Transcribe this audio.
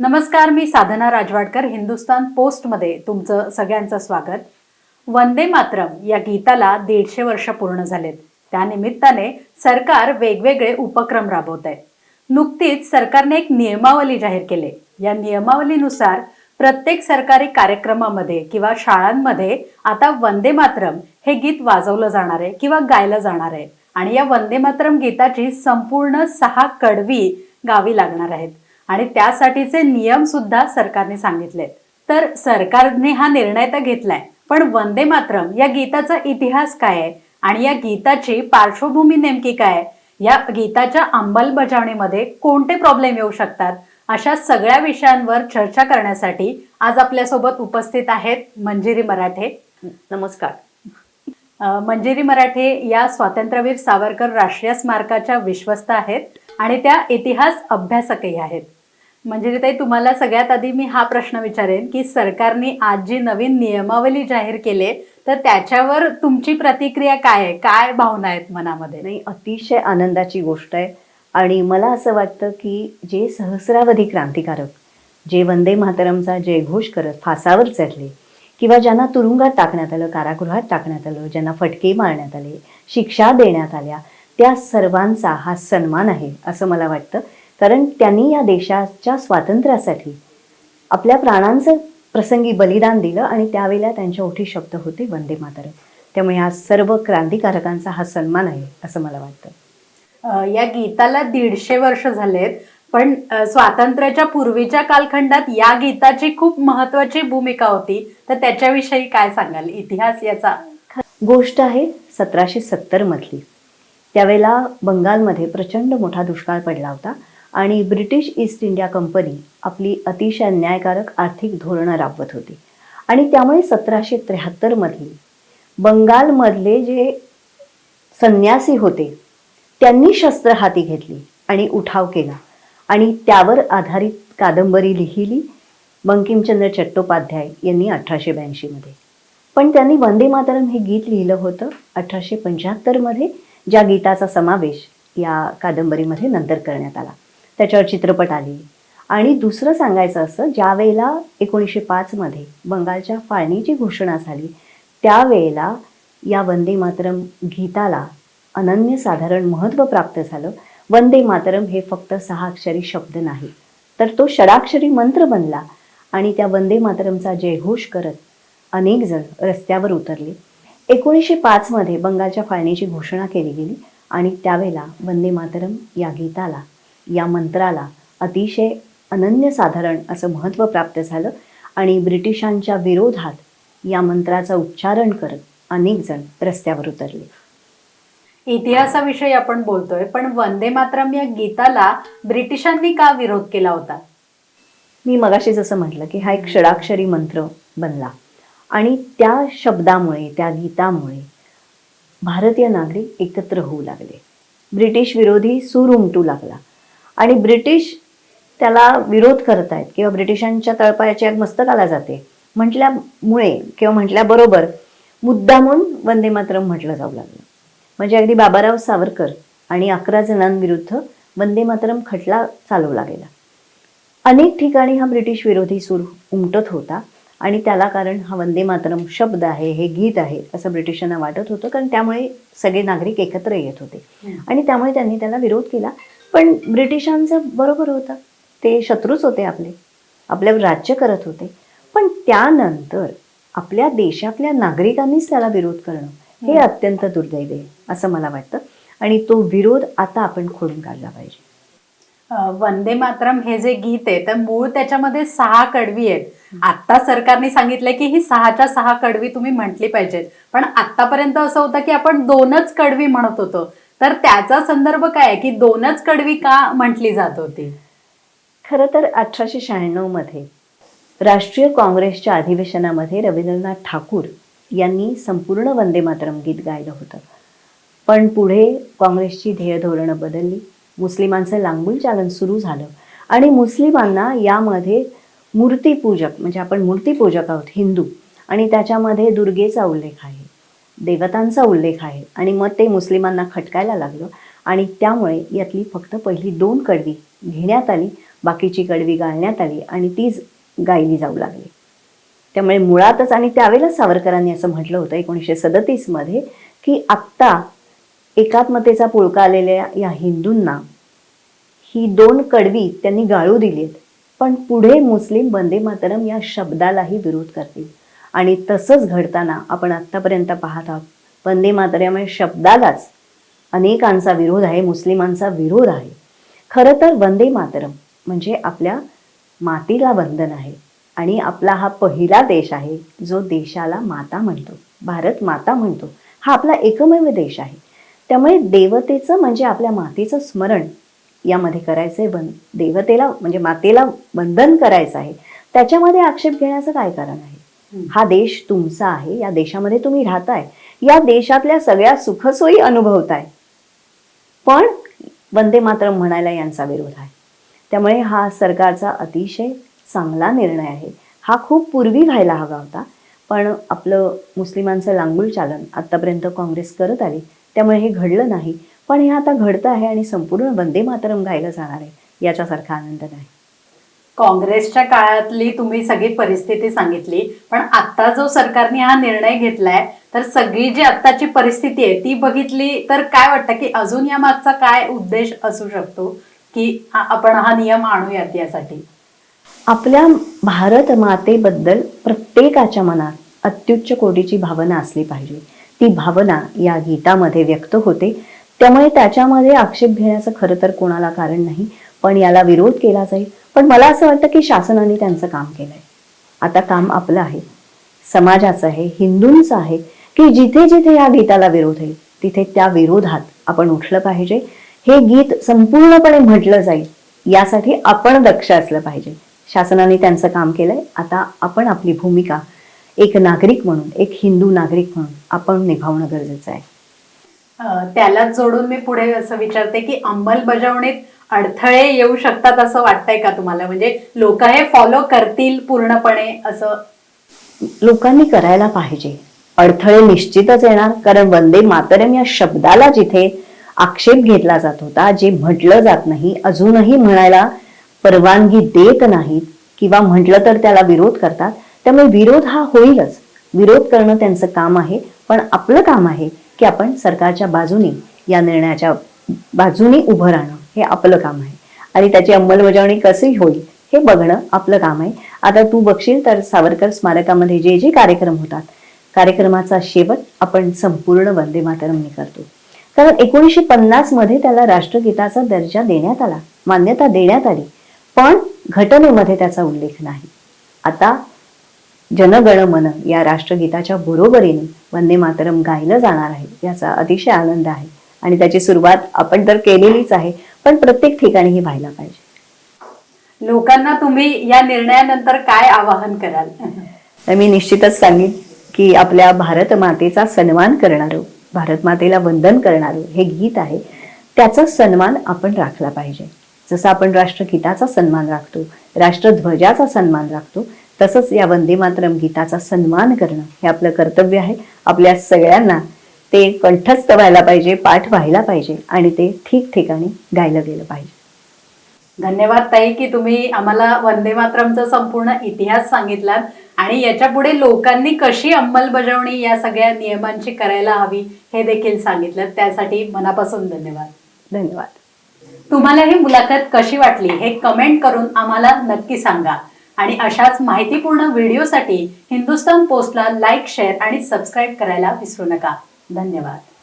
नमस्कार मी साधना राजवाडकर हिंदुस्तान पोस्टमध्ये तुमचं सगळ्यांचं स्वागत. वंदे मातरम या गीताला दीडशे वर्ष पूर्ण झालेत. त्यानिमित्ताने सरकार वेगवेगळे उपक्रम राबवत आहे नुकतीच सरकारने एक नियमावली जाहीर केली. या नियमावलीनुसार प्रत्येक सरकारी कार्यक्रमामध्ये किंवा शाळांमध्ये आता वंदे मातरम हे गीत वाजवलं जाणार आहे किंवा गायलं जाणार आहे. आणि या वंदे मातरम गीताची संपूर्ण सहा कडवी गावी लागणार आहेत. आणि त्यासाठीचे नियम सुद्धा सरकारने सांगितले तर सरकारने हा निर्णय तर घेतलाय पण वंदे मातरम या गीताचा इतिहास काय आहे? आणि या गीताची पार्श्वभूमी नेमकी काय? या गीताच्या अंमलबजावणीमध्ये कोणते प्रॉब्लेम येऊ शकतात? अशा सगळ्या विषयांवर चर्चा करण्यासाठी आज आपल्यासोबत उपस्थित आहेत मंजिरी मराठे. नमस्कार. मंजिरी मराठे या स्वातंत्र्यवीर सावरकर राष्ट्रीय स्मारकाच्या विश्वस्त आहेत आणि त्या इतिहास अभ्यासकही आहेत. म्हणजे ताई तुम्हाला सगळ्यात आधी मी हा प्रश्न विचारेन की सरकारने आज जी नवीन नियमावली जाहीर केले तर त्याच्यावर तुमची प्रतिक्रिया काय आहे? काय भावना आहेत मनामध्ये? नाही अतिशय आनंदाची गोष्ट आहे. आणि मला असं वाटतं की जे सहस्रावधी क्रांतिकारक जे वंदे मातरमचा जयघोष करत फासावर चढले किंवा ज्यांना तुरुंगात टाकण्यात आलं कारागृहात टाकण्यात आलं ज्यांना फटके मारण्यात आले शिक्षा देण्यात आल्या त्या सर्वांचा हा सन्मान आहे असं मला वाटतं. कारण त्यांनी या देशाच्या स्वातंत्र्यासाठी आपल्या प्राणांचं प्रसंगी बलिदान दिलं आणि त्यावेळेला त्यांच्या ओठी शब्द होते वंदे मातरम. त्यामुळे या सर्व क्रांतिकारकांचा हा सन्मान आहे असं मला वाटतं. या गीताला दीडशे वर्ष झालेत पण स्वातंत्र्याच्या पूर्वीच्या कालखंडात या गीताची खूप महत्वाची भूमिका होती. तर त्याच्याविषयी काय सांगाल? इतिहास याचा. गोष्ट आहे सतराशे सत्तर मधली. त्यावेळेला बंगालमध्ये प्रचंड मोठा दुष्काळ पडला होता. आणि ब्रिटिश ईस्ट इंडिया कंपनी आपली अतिशय अन्यायकारक आर्थिक धोरणं राबवत होती. आणि त्यामुळे सतराशे त्र्याहत्तरमधली बंगालमधले जे संन्यासी होते त्यांनी शस्त्र हाती घेतली आणि उठाव केला. आणि त्यावर आधारित कादंबरी लिहिली बंकिमचंद्र चट्टोपाध्याय यांनी अठराशे ब्याऐंशीमध्ये पण त्यांनी वंदे मातरम हे गीत लिहिलं होतं अठराशे पंच्याहत्तरमध्ये ज्या गीताचा समावेश या कादंबरीमध्ये नंतर करण्यात आला. त्याच्यावर चित्रपट आले. आणि दुसरं सांगायचं असं ज्यावेळेला एकोणीसशे पाचमध्ये बंगालच्या फाळणीची घोषणा झाली त्यावेळेला या वंदे मातरम गीताला अनन्यसाधारण महत्त्व प्राप्त झालं. वंदे मातरम हे फक्त सहा अक्षरी शब्द नाही तर तो षडाक्षरी मंत्र बनला आणि त्या वंदे मातरमचा जयघोष करत अनेक जण रस्त्यावर उतरले. एकोणीसशे पाचमध्ये बंगालच्या फाळणीची घोषणा केली गेली आणि त्यावेळेला वंदे मातरम या गीताला या मंत्राला अतिशय अनन्यसाधारण असं महत्त्व प्राप्त झालं आणि ब्रिटिशांच्या विरोधात या मंत्राचं उच्चारण करत अनेक जण रस्त्यावर उतरले. इतिहासाविषयी आपण बोलतोय पण वंदे मातरम या गीताला ब्रिटिशांनी का विरोध केला होता? मी मगाशी जसं म्हटलं की हा एक षडाक्षरी मंत्र बनला. आणि त्या शब्दामुळे त्या गीतामुळे भारतीय नागरिक एकत्र होऊ लागले. ब्रिटिश विरोधी सूर उमटू लागला. आणि ब्रिटिश त्याला विरोध करतायत किंवा ब्रिटिशांच्या तळपायाच्या आत मस्तकाला जाते. म्हटल्यामुळे किंवा म्हटल्याबरोबर मुद्दामून वंदे मातरम म्हटलं जाऊ लागलं. म्हणजे अगदी बाबाराव सावरकर आणि अकरा जणांविरुद्ध वंदे मातरम खटला चालवला गेला. अनेक ठिकाणी हा ब्रिटिश विरोधी सूर उमटत होता आणि त्याला कारण हा वंदे मातरम शब्द आहे हे गीत आहे असं ब्रिटिशांना वाटत होतं कारण त्यामुळे सगळे नागरिक एकत्र येत होते. आणि त्यामुळे त्यांनी त्याला विरोध केला. पण ब्रिटिशांचं बरोबर होतं. ते शत्रूच होते आपले. आपल्यावर राज्य करत होते. पण त्यानंतर आपल्या देशातल्या नागरिकांनीच त्याला विरोध करणं हे अत्यंत दुर्दैवी आहे असं मला वाटतं. आणि तो विरोध आता आपण खोडून काढला पाहिजे. वंदे मातरम हे जे गीत आहे तर मूळ त्याच्यामध्ये सहा कडवी आहेत. आता सरकारने सांगितलंय की ही सहाच्या सहा कडवी तुम्ही म्हटली पाहिजेत. पण आतापर्यंत असं होतं की आपण दोनच कडवी म्हणत होतो. तर त्याचा संदर्भ काय आहे? की दोनच कडवी का म्हटली जात होती? खरं तर अठराशे शहाण्णवमध्ये राष्ट्रीय काँग्रेसच्या अधिवेशनामध्ये रवींद्रनाथ ठाकूर यांनी संपूर्ण वंदे मातरम गीत गायलं होतं. पण पुढे काँग्रेसची ध्येय धोरणं बदलली मुस्लिमांचं लांबूल चालन सुरू झालं आणि मुस्लिमांना यामध्ये मूर्तीपूजक म्हणजे आपण मूर्तीपूजक आहोत हिंदू आणि त्याच्यामध्ये दुर्गेचा उल्लेख आहे. देवतांचा उल्लेख आहे. आणि मग ते मुस्लिमांना खटकायला लागलं. आणि त्यामुळे यातली फक्त पहिली दोन कडवी घेण्यात आली बाकीची कडवी गाळण्यात आली आणि तीच गायली जाऊ लागली. त्यामुळे मुळातच आणि त्यावेळेला सावरकरांनी असं म्हटलं होतं एकोणीसशे सदतीसमध्ये की आत्ता एकात्मतेचा पुळका आलेल्या या हिंदूंना ही दोन कडवी त्यांनी गाळू दिलीत. पण पुढे मुस्लिम वंदे मातरम या शब्दालाही विरोध करतील. आणि तसंच घडताना आपण आत्तापर्यंत पाहत आहोत. वंदे मातरम या शब्दालाच अनेकांचा विरोध आहे मुस्लिमांचा विरोध आहे. खरं तर वंदे मातरम म्हणजे आपल्या मातीला वंदन आहे आणि आपला हा पहिला देश आहे जो देशाला माता म्हणतो. भारत माता म्हणतो. हा आपला एकमेव देश आहे. त्यामुळे देवतेचं म्हणजे आपल्या मातेचं स्मरण यामध्ये करायचंय. वन देवतेला म्हणजे मातेला वंदन करायचं आहे. त्याच्यामध्ये आक्षेप घेण्याचं काय कारण आहे? हा देश तुमचा आहे या देशामध्ये तुम्ही राहताय. या देशातल्या सगळ्या सुखसोयी अनुभवताय. पण वंदे मातरम म्हणायला यांचा विरोध आहे. त्यामुळे हा सरकारचा अतिशय चांगला निर्णय आहे. हा खूप पूर्वी व्हायला हवा होता पण आपलं मुस्लिमांचं लांगुल चालन आत्तापर्यंत काँग्रेस करत आली त्यामुळे हे घडलं नाही. पण हे आता घडतं आहे आणि संपूर्ण वंदे मातरम गायलं जाणार आहे याच्यासारखा आनंद नाही. काँग्रेसच्या काळातली तुम्ही सगळी परिस्थिती सांगितली पण आता जो सरकारने हा निर्णय घेतलाय तर सगळी जी आत्ताची परिस्थिती आहे ती बघितली तर काय वाटतं की अजून या मागचा काय उद्देश असू शकतो की आपण हा नियम आणूयात यासाठी? आपल्या भारत मातेबद्दल प्रत्येकाच्या मनात अत्युच्च कोटीची भावना असली पाहिजे. ती भावना या गीतामध्ये व्यक्त होते. त्यामुळे त्याच्यामध्ये आक्षेप घेण्याचं खरं तर कोणाला कारण नाही पण याला विरोध केला जाईल. पण मला असं वाटतं की शासनाने त्यांचं काम केलंय. आता काम आपलं आहे. समाजाचं आहे हिंदूंचं आहे की जिथे जिथे या गीताला विरोध आहे तिथे त्या विरोधात आपण उठलं पाहिजे. हे गीत संपूर्णपणे म्हटलं जाईल यासाठी आपण दक्ष असलं पाहिजे. शासनाने त्यांचं काम केलंय. आता आपण आपली भूमिका एक नागरिक म्हणून एक हिंदू नागरिक म्हणून आपण निभावणं गरजेचं आहे. त्यालाच जोडून मी पुढे असं विचारते की अंमलबजावणीत अडथळे येऊ शकतात असं वाटतंय का तुम्हाला? म्हणजे लोक हे फॉलो करतील पूर्णपणे असं? लोकांनी करायला पाहिजे. अडथळे निश्चितच येणार. कारण वंदे मातरम या शब्दाला जिथे आक्षेप घेतला जात होता जे म्हटलं जात नाही अजूनही म्हणायला परवानगी देत नाहीत किंवा म्हटलं तर त्याला विरोध करतात त्यामुळे विरोध हा होईलच. विरोध करणं त्यांचं काम आहे. पण आपलं काम आहे की आपण सरकारच्या बाजूने या निर्णयाच्या बाजूने उभं राहणं. हे आपलं काम आहे. आणि त्याची अंमलबजावणी कशी होईल हे बघणं आपलं काम आहे. आता तू बघशील तर सावरकर स्मारकामध्ये जे जे कार्यक्रम होतात कार्यक्रमाचा शेवट आपण संपूर्ण वंदे मातरमने करतो. कारण एकोणीसशे पन्नासमध्ये त्याला राष्ट्रगीताचा दर्जा देण्यात आला मान्यता देण्यात आली पण घटनेमध्ये त्याचा उल्लेख नाही. आता जनगण मन या राष्ट्रगीताच्या बरोबरीने वंदे मातरम गायलं जाणार आहे याचा अतिशय आनंद आहे. आणि त्याची सुरुवात आपण तर केलेलीच आहे पण प्रत्येक ठिकाणी ही व्हायला पाहिजे. लोकांना तुम्ही या निर्णयानंतर काय आवाहन कराल? तर मी निश्चितच सांगेन की आपल्या भारत मातेचा सन्मान करणारं भारत मातेला वंदन करणारं हे गीत आहे. त्याचा सन्मान आपण राखला पाहिजे. जसं आपण राष्ट्रगीताचा सन्मान राखतो राष्ट्रध्वजाचा सन्मान राखतो तसंच या वंदे मातरम गीताचा सन्मान करणं हे आपलं कर्तव्य आहे. आपल्या सगळ्यांना ते कंठस्थ व्हायला पाहिजे पाठ व्हायला पाहिजे आणि ते ठिकठिकाणी गायलं गेलं पाहिजे. धन्यवाद ताई की तुम्ही आम्हाला वंदे मातरमचा संपूर्ण इतिहास सांगितलात आणि याच्यापुढे लोकांनी कशी अंमलबजावणी या सगळ्या नियमांची करायला हवी हे देखील सांगितलं. त्यासाठी मनापासून धन्यवाद. धन्यवाद. तुम्हाला ही मुलाखत कशी वाटली हे कमेंट करून आम्हाला नक्की सांगा. आणि अशाच माहितीपूर्ण व्हिडिओसाठी हिंदुस्तान पोस्टला लाईक शेअर आणि सबस्क्राईब करायला विसरू नका. धन्यवाद.